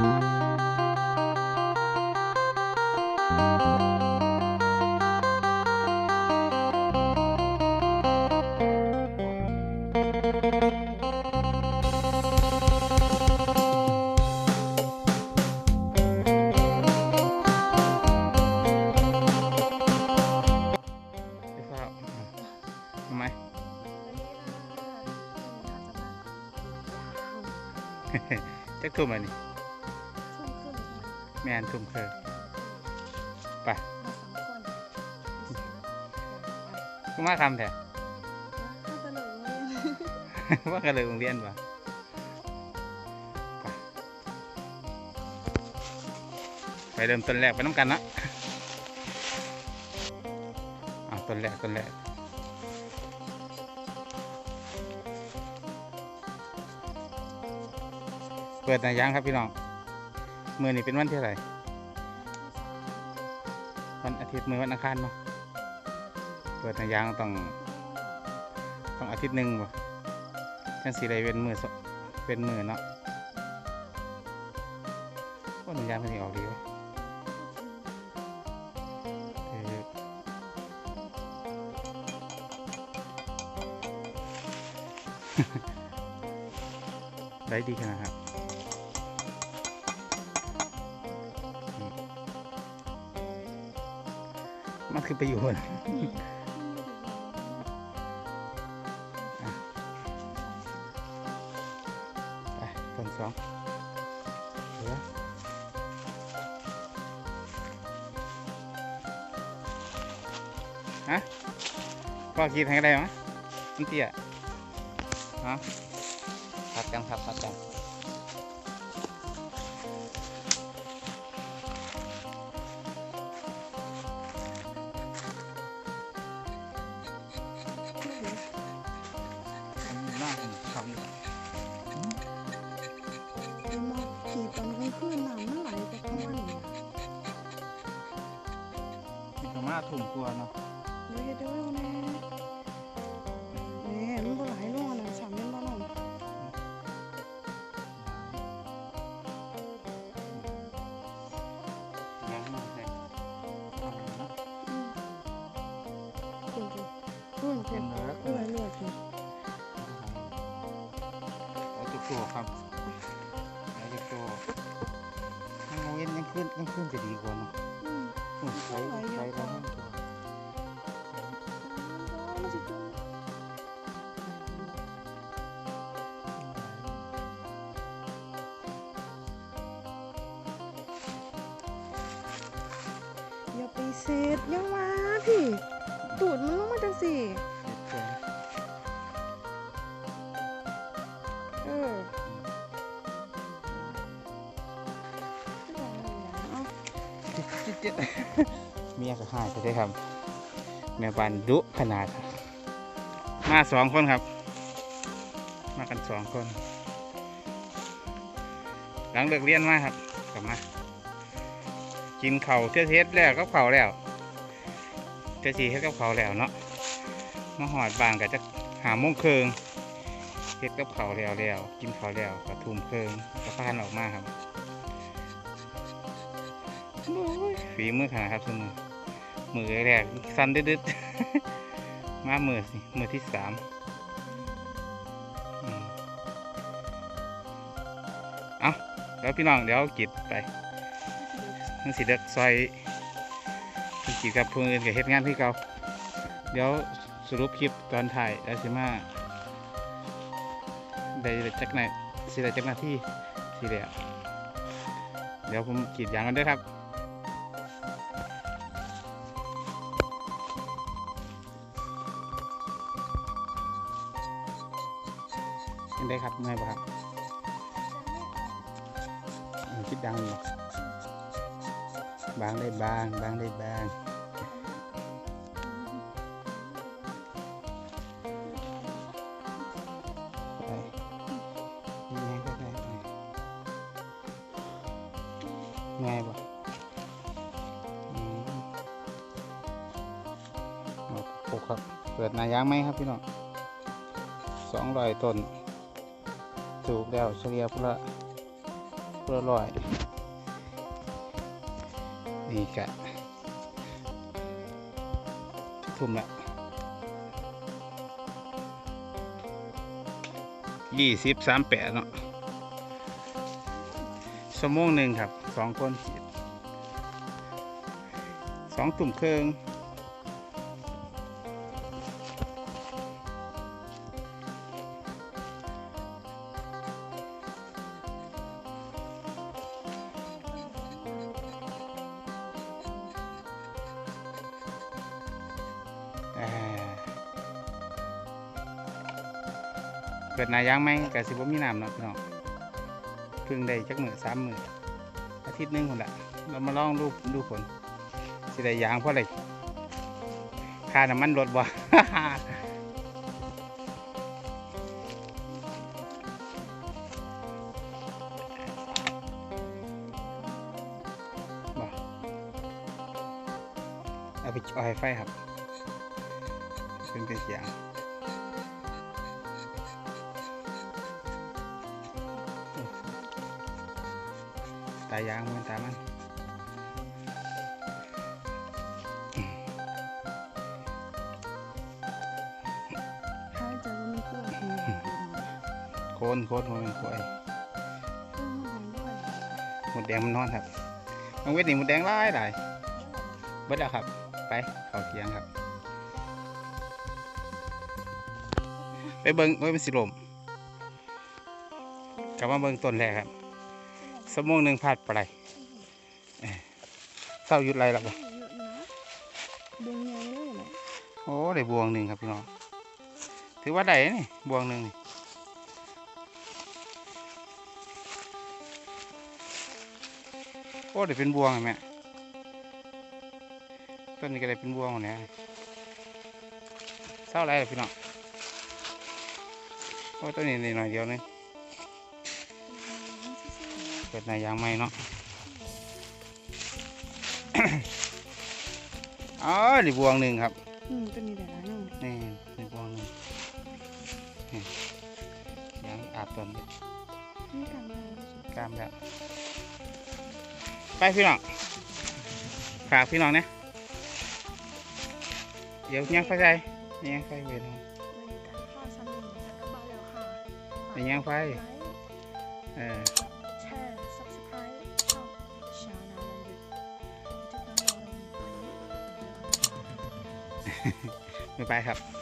พี่ฟ้าท แม่นทุ่มเคยไปก็มาคำแท้ว่ากันเลยโรงเรียนป่ะไปไปเริ่มต้นแรกไปน้ำกันนะอะต้นแรกต้นแรกเปิดหนายังครับพี่น้อง มือนี้เป็นวันที่เท่าไหร่วันอาทิตย์มือวันอังคารเนาะเปิดหนายังต้องต้องอาทิตย์หนึ่งบ่จังสีได้เป็นมือเป็นมือเนาะโอ้หนุ่มยางมันนี่ออกดีเว้ยได้ดีขนาดครับ มันคือไประโยชน์ไปต้นสองเหลือฮะก็คิดให้ได้ไหมมันเตี้ยฮะพัดกันครับพัดกัน ประมาณถุงตัวเนาะเลยเด้อแม่แม่มันบ่ไหลลงอะนะสามเดือนบ่น้องยังไม่เอาเนาะอืมจริงๆอืมเป็เนนเนื้อเอื้อยเลือดจริงเอาจุกตัวครับเอาจุกตัวถ้าโมเย็นยังขึ้นยังขึ้นจะดีกว่าเนาะใช้ใช้แล้ว เซตยังมาพี่ตูดมันลงมาจังสิเจ็บเออเอาเจ็บเจ็บเมียก็หายไปได้ครับแม่บ้านดุขนาด มาสองคนครับ มากันสองคน หลังเลิกเรียนมาครับ กลับมา กินเข่าวเทเทศแล้วก็เข่าแล้วเทสีเฮ็ดกับเข่าแล้วเนาะมาหอดบางก็จะหาโมงเคืองเฮ็ดกับเข่าแล้วแล้วกินเข่าแล้วก็ทุ่มเคืองก็พานออกมาครับฝีมือขนาดครับสมือมือแรกสั้นดึดๆมามือสิมือที่สามอืมเอาแล้วพี่น้องเดี๋ยวกิดไป ทั้งสิเด็กซอยทั้งกิจกับผู้อื่นกับเฮ็ดงานที่เก่าเดี๋ยวสรุปคลิปตอนถ่ายแล้วสิมาได้จักไหนสิได้จักหน้าที่สิเดียวเดี๋ยวผมกรีดยางกันด้วยครับยังได้ครับเมื่อยปะครับคิดดังอยู่ บางได้บาง บางได้บางไปยังไงก็ได้ไปง่ายบ่อืมมาปลูกครับ เปิดนายางไหมครับพี่น้องสองร้อยต้นถูกแล้วเฉลี่ยพนละตัวละร้อย นี่กะทุ่มละยี่สิบสามแปดเนาะชั่วโมงหนึ่งครับสองคนสองตุ่มเครื่อง กิดนายางไหมกะสิบมีน้ำเนาะพี่น้องเพิ่งได้จักมือสามหมืออาทิตย์หนึงคนละเรามาลองดูดูผลสิได้ยางเพราะอะไรค่าน้ำมันลดบ่เอาไปอาให้ไฟครับเป็นเป็นเสียง ตายางมันตามันท้ายใจว่ามีกล้วยอืมอืมโคนโคนมันกล้วยอืมมันด้วยหมดแดงมันนอนครับบางเวทนี่หมดแดงหลายหลายเบิดแล้วครับ ไปเข้าเทียงครับ ไปเบิ้งไว้เป็นสิลมกลับมาเบิ้งต้นแรกครับ สมงหนึ่งพลาดไปเอ้ยเศร้าหยุดไรแล้วบ่เยอะอยู่นะดวงใหญ่เลยนะโอ้ได้บวงหนึ่งครับพี่น้องถือว่าได้นี่บวงหนึ่งนี่โอ้ได้เป็นบวงอะแม่ต้นนี้ก็ได้เป็นบวงหมดแล้วเศร้าไรล่ะพี่น้องโอ้ต้นนี้นิดหน่อยเดียวนึง เกิดในยางไม้เนาะอ๋อได้บวงหนึ่งครับอืมตัวนี้ได้หลายหนึงนี่นี่บวงหนึ่งนี่ยังอาบต้นอยู่นี่กันมาแล้วสิกล้ามแล้วไปพี่น้องฝากพี่น้องเนี่ยเดี๋ยวยังไฟใจยังไฟเวรบรรยากาศข้าวซันนี่แล้วก็บ้านแล้วค่ะเป็นยังไฟไลค์เออ ไปไปครับ